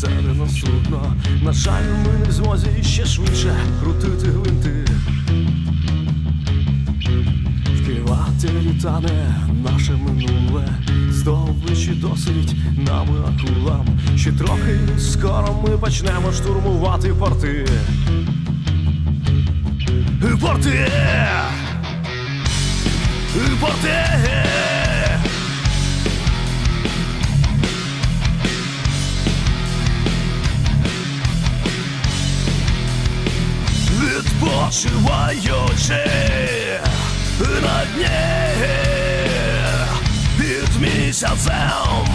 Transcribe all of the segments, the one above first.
це не на судно. На жаль, ми не в змозі ще швидше крутити гвинти. Вкривати літане наше минуле, здобичі досить нами акулам. Ще трохи скоро ми почнемо штурмувати порти. Порти! Порти! Відпочиваючи на дні. Під місяцем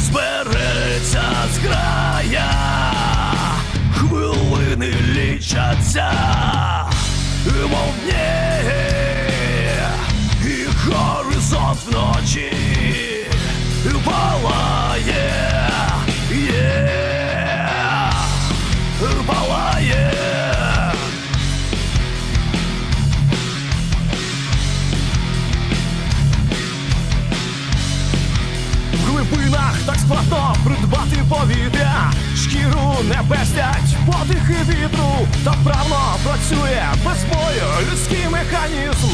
збереться зграя, хвилини лічаться, мов дні, і горизонт вночі палає, В так складно придбати повітря, шкіру не пестять подихи вітру, так правно працює без бою людський механізм.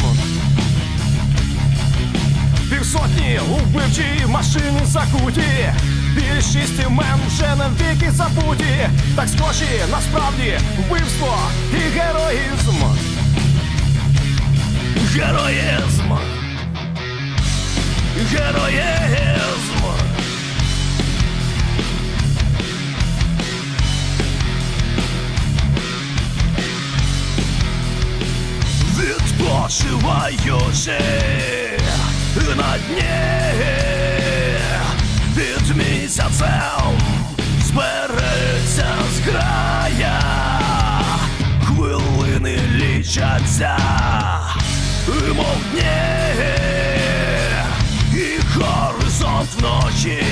Півсотні убивчі машини закуті, більшість імен вже навіки забуті, так схожі насправді вбивство і героїзм. Героїзм. Героїзм. Відпочиваючи на дні під місяцем збереться зграя, хвилини лічаться, мов дні, і горизонт вночі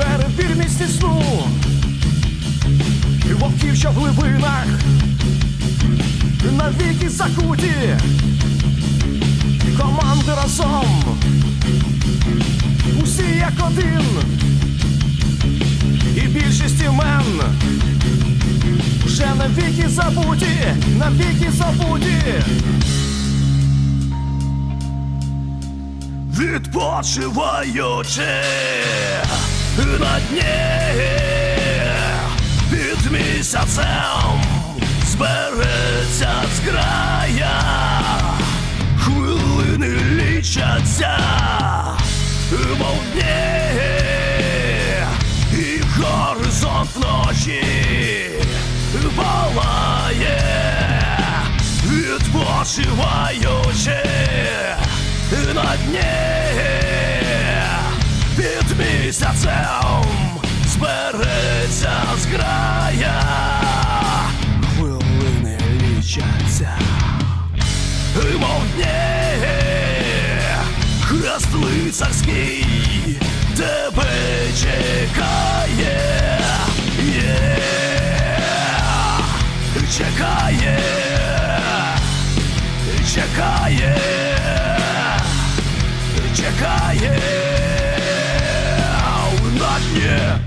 Перебір місні сну. І Вовків, що в глибинах. Навіки закуті. Команди разом усі як один, і більшість імен вже навіки забуті, навіки забуті. Відпочиваючи на дні під місяцем збереться зграя, хвилини лічаться, мов дні, і горизонт вночі палає, відпочиваючи на дні місяцем збереться зграя, хвилини лічаться. Мов дні, хрест лицарський тебе чекає, чекає, чекає, чекає yeah